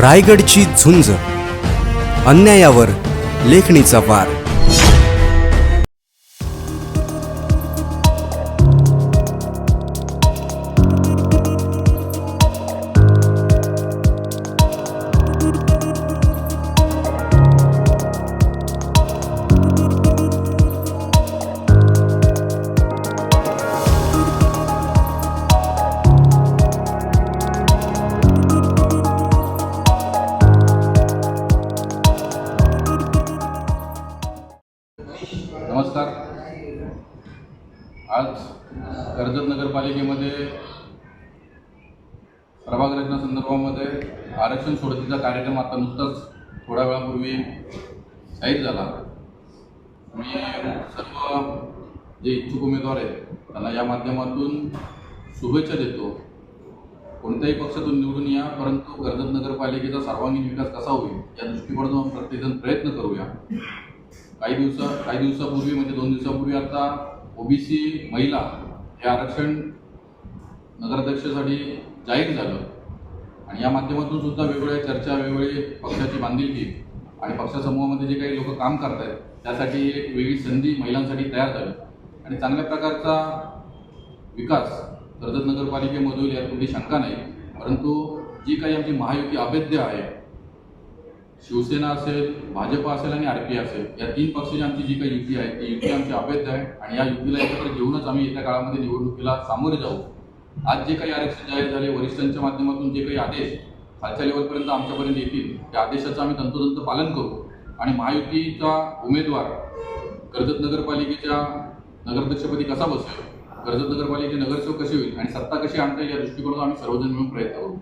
रायगडची झुंज. अन्यायावर लेखणीचा वार. नमस्कार. आज कर्जत नगरपालिकेमध्ये प्रभाग संदर्भामध्ये आरक्षण सोडतीचा कार्यक्रम आता नुकताच थोड्या वेळापूर्वी जाहीर झाला. मी सर्व जे इच्छुक उमेदवार आहेत त्यांना या माध्यमातून शुभेच्छा देतो. कोणत्याही पक्षातून निवडून या परंतु कर्जत नगरपालिकेचा सर्वांगीण विकास कसा होईल या दृष्टिकोनातून प्रत्येकजण प्रयत्न करूया. काही दिवसा काही दिवसापूर्वी म्हणजे दोन दिवसापूर्वी आता ओबीसी महिला हे आरक्षण नगराध्यक्षासाठी जाहीर झालं. आणि या माध्यमातून सुद्धा वेगवेगळ्या चर्चा वेगवेगळी पक्षाची बांधिलकी आणि पक्षसमूहामध्ये जे काही लोक काम करत आहेत त्यासाठी एक वेगळी संधी महिलांसाठी तयार झाली. आणि चांगल्या प्रकारचा विकास कर्जत नगरपालिकेमधून यात कुठली शंका नाही परंतु जी काही आमची महायुती अभेद्य आहे शिवसेना असेल भाजप असेल आणि आर पी असेल या तीन पक्षाची आमची जी काही युती आहे ती युती आमची अवैध आहे आणि या युतीला एकत्र घेऊनच आम्ही येत्या काळामध्ये निवडणुकीला सामोरे जाऊ. आज जे काही आरक्षण जाहीर झाले वरिष्ठांच्या माध्यमातून जे काही आदेश खालच्या लेवलपर्यंत आमच्यापर्यंत येतील त्या आदेशाचं आम्ही तंतोतंत पालन करू. आणि महायुतीचा उमेदवार कर्जत नगरपालिकेच्या नगराध्यक्षपदी कसा बसेल कर्जत नगरपालिकेचे नगरसेवक कसे होईल आणि सत्ता कशी आणता येईल या दृष्टिकोनातून आम्ही सर्वजण मिळून प्रयत्न करू.